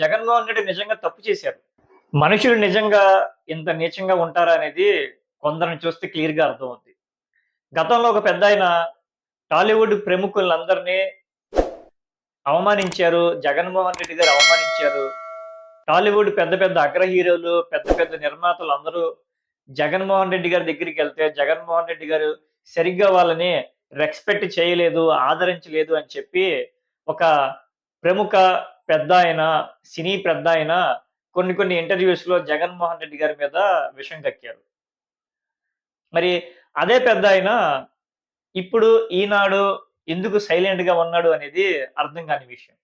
జగన్మోహన్ రెడ్డి నిజంగా తప్పు చేశారు. మనుషులు నిజంగా ఇంత నీచంగా ఉంటారా అనేది కొందరిని చూస్తే క్లియర్గా అర్థమవుతుంది గతంలో ఒక పెద్ద ఆయన టాలీవుడ్ ప్రముఖులందరినీ అవమానించారు జగన్మోహన్ రెడ్డి గారు అవమానించారు. టాలీవుడ్ పెద్ద పెద్ద అగ్ర హీరోలు పెద్ద పెద్ద నిర్మాతలు అందరూ జగన్మోహన్ రెడ్డి గారి దగ్గరికి వెళ్తే జగన్మోహన్ రెడ్డి గారు సరిగ్గా వాళ్ళని రెస్పెక్ట్ చేయలేదు ఆదరించలేదు అని చెప్పి ఒక ప్రముఖ పెద్ద ఆయన సినీ పెద్ద ఆయన కొన్ని కొన్ని ఇంటర్వ్యూస్లో జగన్మోహన్ రెడ్డి గారి మీద విషం కక్కారు. మరి అదే పెద్ద ఆయన ఇప్పుడు ఈనాడు ఎందుకు సైలెంట్గా ఉన్నాడు అనేది అర్థం కాని విషయం.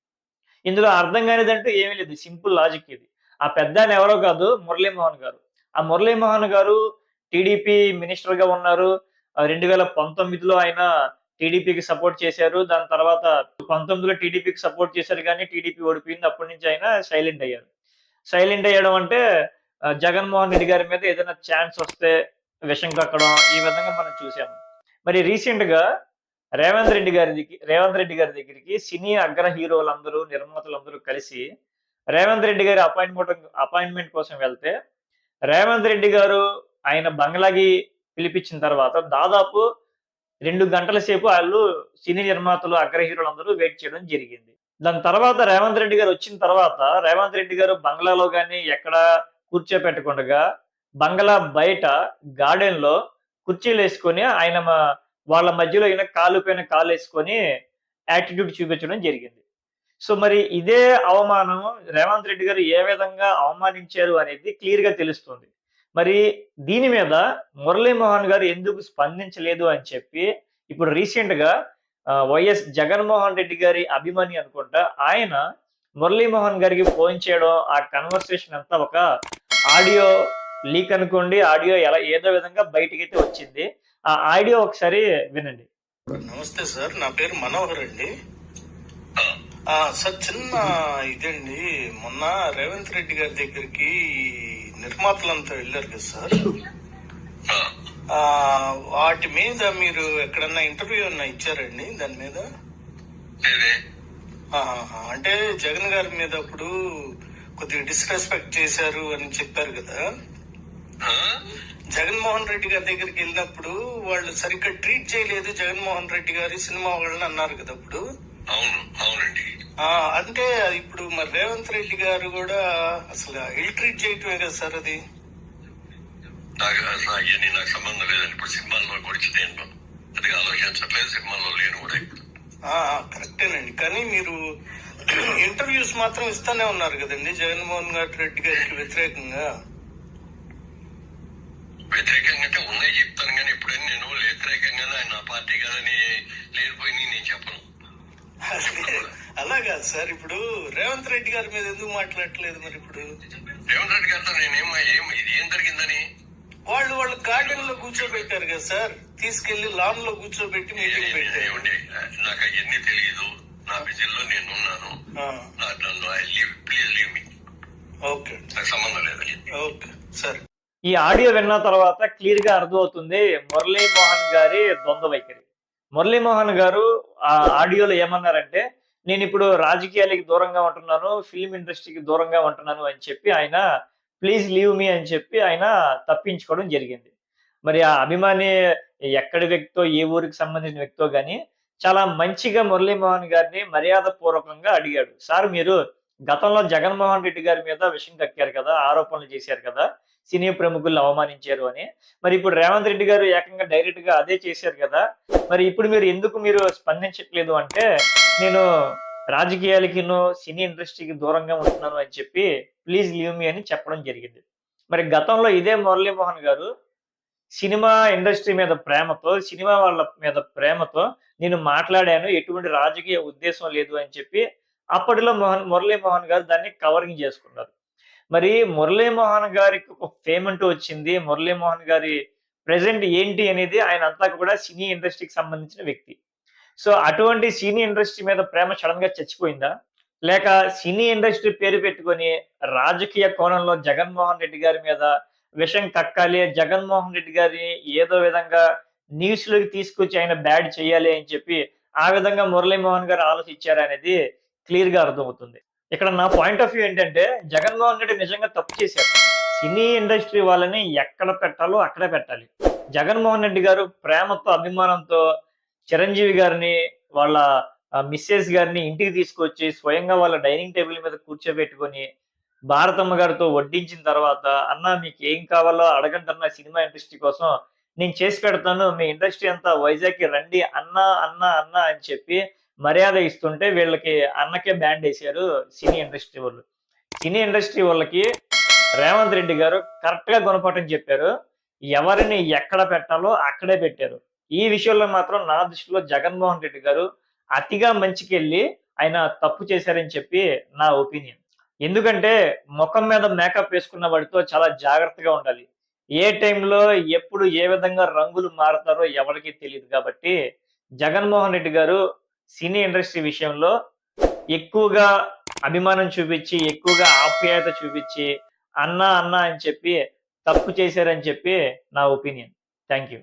ఇందులో అర్థం కానిదంటూ ఏమీ లేదు. సింపుల్ లాజిక్ ఇది. ఆ పెద్ద ఆయన ఎవరో కాదు మురళీమోహన్ గారు. ఆ మురళీమోహన్ గారు టీడీపీ మినిస్టర్గా ఉన్నారు రెండు వేల పంతొమ్మిదిలో ఆయన టీడీపీకి సపోర్ట్ చేశారు. దాని తర్వాత పంతొమ్మిదిలో టీడీపీకి సపోర్ట్ చేశారు కానీ టీడీపీ ఓడిపోయింది. అప్పటి నుంచి ఆయన సైలెంట్ అయ్యారు. సైలెంట్ అయ్యడం అంటే జగన్మోహన్ రెడ్డి గారి మీద ఏదైనా ఛాన్స్ వస్తే విషం కక్కడం ఈ విధంగా మనం చూసాము మరి రీసెంట్గా రేవంత్ రెడ్డి గారి దగ్గర రేవంత్ రెడ్డి గారి దగ్గరికి సినీ అగ్ర హీరోలందరూ నిర్మాతలందరూ కలిసి రేవంత్ రెడ్డి గారి అపాయింట్మెంట్ అపాయింట్మెంట్ కోసం వెళ్తే రేవంత్ రెడ్డి గారు ఆయన బంగ్లాకి పిలిపించిన తర్వాత దాదాపు రెండు గంటల సేపు వాళ్ళు సినీ నిర్మాతలు అగ్రహీరులందరూ వెయిట్ చేయడం జరిగింది. దాని తర్వాత రేవంత్ రెడ్డి గారు వచ్చిన తర్వాత రేవంత్ రెడ్డి గారు బంగ్లాలో కానీ ఎక్కడ కూర్చోపెట్టకుండా బంగ్లా బయట గార్డెన్లో కుర్చీలు వేసుకొని ఆయన మా- వాళ్ళ మధ్యలో ఈయన కాలు పైన కాలు వేసుకొని యాటిట్యూడ్ చూపించడం జరిగింది. సో మరి ఇదే అవమానం రేవంత్ రెడ్డి గారు ఏ విధంగా అవమానించారు అనేది క్లియర్గా తెలుస్తుంది. మరి దీని మీద మురళీమోహన్ గారు ఎందుకు స్పందించలేదు అని చెప్పి ఇప్పుడు రీసెంట్గా వైఎస్ జగన్మోహన్ రెడ్డి గారి అభిమాని అనుకుంటా ఆయన మురళీమోహన్ గారికి ఫోన్ చేయడం ఆ కన్వర్సేషన్ అంతా ఒక ఆడియో లీక్ అనుకోండి ఆడియో ఎలా ఏదో విధంగా బయటికైతే వచ్చింది. ఆ ఆడియో ఒకసారి వినండి. నమస్తే సార్ నా పేరు మనోహర్ అండి. సార్ చిన్న ఇదండి. మొన్న రేవంత్ రెడ్డి గారి దగ్గరికి నిర్మాతలంతా వెళ్ళారు కదా సార్? వాటి మీద మీరు ఎక్కడన్నా ఇంటర్వ్యూ అన్నా ఇచ్చారండి దాని మీద. అంటే జగన్ గారి మీద అప్పుడు కొద్దిగా డిస్రెస్పెక్ట్ చేశారు అని చెప్పారు కదా? జగన్మోహన్ రెడ్డి గారి దగ్గరికి వెళ్ళినప్పుడు వాళ్ళు సరిగ్గా ట్రీట్ చేయలేదు జగన్మోహన్ రెడ్డి గారి సినిమా వాళ్ళని అన్నారు కదా అప్పుడు? అవును అవునండి. అంటే ఇప్పుడు మరి రేవంత్ రెడ్డి గారు కూడా అసలు ఇల్ ట్రీట్ చేయటమే కదా సార్ అది? నాకు అవన్నీ నాకు సంబంధం లేదండి. ఇప్పుడు సినిమాల్లో అది ఆలోచించట్లేదు. సినిమాల్లో లేను కూడా కరెక్టేనండి. కానీ మీరు ఇంటర్వ్యూస్ మాత్రం ఇస్తానే ఉన్నారు కదండి జగన్మోహన్ గారి రెడ్డి గారికి వ్యతిరేకంగా? వ్యతిరేకంగా అంటే ఉన్నాయి చెప్తాను సార్ ఇప్పుడు రేవంత్ రెడ్డి గారి మీద ఎందుకు మాట్లాడట్లేదు మరి ఇప్పుడు? రేవంత్ రెడ్డి గారితో నేనేం ఏం ఇది ఏం జరిగిందని? వాళ్ళు వాళ్ళు గార్డెన్లో కూర్చోబెట్టారు కదా సార్ తీసుకెళ్ళి లాన్లో కూర్చోబెట్టి మీటింగ్ పెట్టారు. నాకు అవన్నీ తెలియదు నా బిజీలో నేను ఉన్నాను ఆ, నా- నన్ను I leave please leave me. Okay. నాకు సంబంధం లేదండి ఓకే సరే. ఈ ఆడియో విన్న తర్వాత క్లియర్గా అర్థమవుతుంది మురళీమోహన్ గారి ద్వంద్వ వైఖరి. మురళీమోహన్ గారు ఆ ఆడియోలో ఏమన్నారంటే నేను ఇప్పుడు రాజకీయాలకి దూరంగా ఉంటున్నాను ఫిల్మ్ ఇండస్ట్రీకి దూరంగా ఉంటున్నాను అని చెప్పి ఆయన ప్లీజ్ లీవ్ మీ అని చెప్పి ఆయన తప్పించుకోవడం జరిగింది. మరి ఆ అభిమాని ఎక్కడి వ్యక్తో ఏ ఊరికి సంబంధించిన వ్యక్తో కానీ చాలా మంచిగా మురళీమోహన్ గారిని మర్యాద పూర్వకంగా అడిగాడు. సార్ మీరు గతంలో జగన్మోహన్ రెడ్డి గారి మీద విషయం కక్కారు కదా ఆరోపణలు చేశారు కదా సినీ ప్రముఖులను అవమానించారు అని. మరి ఇప్పుడు రేవంత్ రెడ్డి గారు ఏకంగా డైరెక్ట్గా అదే చేశారు కదా. మరి ఇప్పుడు మీరు ఎందుకు మీరు స్పందించట్లేదు అంటే నేను రాజకీయాలకి సినీ ఇండస్ట్రీకి దూరంగా ఉంటున్నాను అని చెప్పి ప్లీజ్ లీవ్ మీ అని చెప్పడం జరిగింది. మరి గతంలో ఇదే మురళీమోహన్ గారు సినిమా ఇండస్ట్రీ మీద ప్రేమతో సినిమా వాళ్ళ మీద ప్రేమతో నేను మాట్లాడాను ఎటువంటి రాజకీయ ఉద్దేశం లేదు అని చెప్పి అప్పటిలో మోహన్ మురళీమోహన్ గారు దాన్ని కవరింగ్ చేసుకున్నారు. మరి మురళీమోహన్ గారికి ఒక ఫేమ్ అంటూ వచ్చింది. మురళీమోహన్ గారి ప్రెసెంట్ ఏంటి అనేది ఆయన అంతా కూడా సినీ ఇండస్ట్రీకి సంబంధించిన వ్యక్తి. సో అటువంటి సినీ ఇండస్ట్రీ మీద ప్రేమ సడన్గా చచ్చిపోయిందా? లేక సినీ ఇండస్ట్రీ పేరు పెట్టుకొని రాజకీయ కోణంలో జగన్మోహన్ రెడ్డి గారి మీద విషం కక్కాలి జగన్మోహన్ రెడ్డి గారిని ఏదో విధంగా న్యూస్లోకి తీసుకొచ్చి ఆయన బ్యాడ్ చేయాలి అని చెప్పి ఆ విధంగా మురళీమోహన్ గారు ఆలోచించారు అనేది క్లియర్గా అర్థమవుతుంది. ఇక్కడ నా పాయింట్ ఆఫ్ వ్యూ ఏంటంటే జగన్మోహన్ రెడ్డి నిజంగా తప్పు చేశారు. సినీ ఇండస్ట్రీ వాళ్ళని ఎక్కడ పెట్టాలో అక్కడే పెట్టాలి. జగన్మోహన్ రెడ్డి గారు ప్రేమతో అభిమానంతో చిరంజీవి గారిని వాళ్ళ మిస్సెస్ గారిని ఇంటికి తీసుకొచ్చి స్వయంగా వాళ్ళ డైనింగ్ టేబుల్ మీద కూర్చోబెట్టుకొని భారతమ్మ గారితో వడ్డించిన తర్వాత అన్న మీకు ఏం కావాలో అడగండి అన్న సినిమా ఇండస్ట్రీ కోసం. నేను చేసి పెడతాను. మీ ఇండస్ట్రీ అంతా వైజాగ్కి రండి. అన్న అన్న అన్న అని చెప్పి మర్యాద ఇస్తుంటే వీళ్ళకి అన్నకే బ్యాండ్ వేశారు సినీ ఇండస్ట్రీ వాళ్ళు. సినీ ఇండస్ట్రీ వాళ్ళకి రేవంత్ రెడ్డి గారు కరెక్ట్గా గుణపాఠం చెప్పారు. ఎవరిని ఎక్కడ పెట్టాలో అక్కడే పెట్టారు. ఈ విషయంలో మాత్రం నా దృష్టిలో జగన్మోహన్ రెడ్డి గారు అతిగా మంచికెళ్ళి ఆయన తప్పు చేశారని చెప్పి నా ఒపీనియన్. ఎందుకంటే ముఖం మీద మేకప్ వేసుకున్న వాడితో చాలా జాగ్రత్తగా ఉండాలి. ఏ టైంలో ఎప్పుడు ఏ విధంగా రంగులు మారుతారో ఎవరికి తెలియదు కాబట్టి జగన్మోహన్ రెడ్డి గారు సినీ ఇండస్ట్రీ విషయంలో ఎక్కువగా అభిమానం చూపించి ఎక్కువగా ఆప్యాయత చూపించి అన్నా అన్నా అని చెప్పి తప్పు చేశారని చెప్పి నా ఒపీనియన్. Thank you